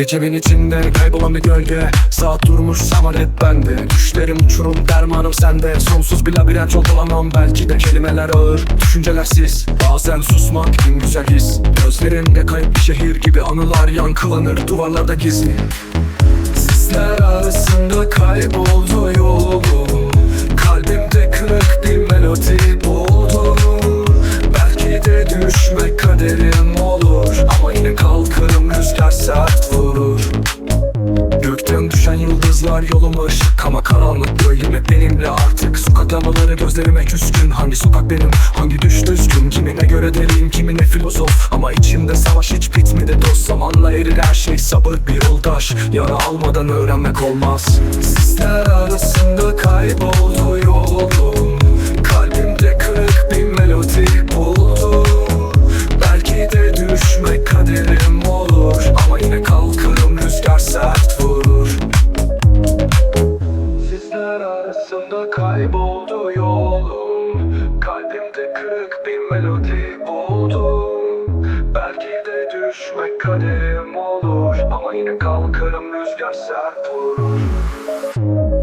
Gecemin içinde kaybolan bir gölge. Saat durmuş zaman hep bende. Düşlerim uçurum dermanım sende. Sonsuz bir labirent yol Belki de kelimeler ağır Düşünceler siz Bazen susmak en güzel his. Gözlerinde kayıp bir şehir gibi Anılar yankılanır. Duvarlarda gizli Sisler arasında kayboldu yolum düşmek kaderim olur. Ama yine kalkarım rüzgar sert vurur. Gökten düşen yıldızlar yoluma ışık Ama karanlık gölgeme. Benimle artık Sokak lambaları gözlerime küskün. Hangi sokak benim hangi düş düzgün? Kimine göre deliyim kimine filozof. Ama içimde savaş hiç bitmedi dost. Zamanla erir her şey sabır bir yoldaş. Yara almadan öğrenmek olmaz. Sisler arasında kayboldu arasında kayboldu yolum. Kalbimde kırık bir melodi buldum Belki de düşmek kaderim olur. Ama yine kalkarım rüzgar sert vurur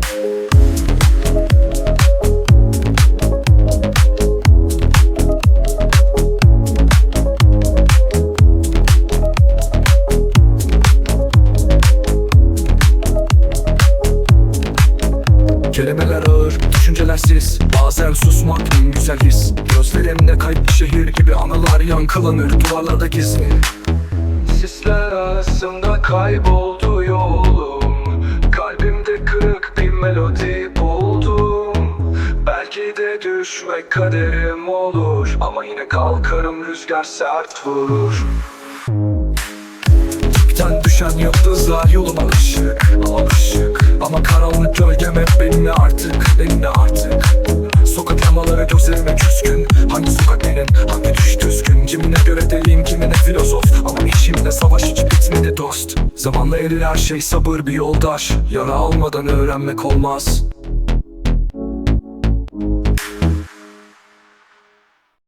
Kelimeler ağır, düşünceler siz Bazen susmak en güzel his. Gözlerimde kayıp şehir gibi anılar yankılanır duvarlarda gizli. Sisler arasında kayboldu yolum. Kalbimde kırık bir melodi buldum. Belki de düşmek kaderim olur. Ama yine kalkarım rüzgar sert vurur. Gökten düşen yıldızlar yoluma ışık. Ama ışık Ama karanlık gölgem hep benimle artık Benimle artık. Sokak lambaları gözlerime küskün. Hangi sokak benim? Hangi düş düzgün? Kimine göre deliyim kimine filozof. Ama işimde savaş hiç bitmedi dost. Zamanla erir her şey sabır bir yoldaş. Yara almadan öğrenmek olmaz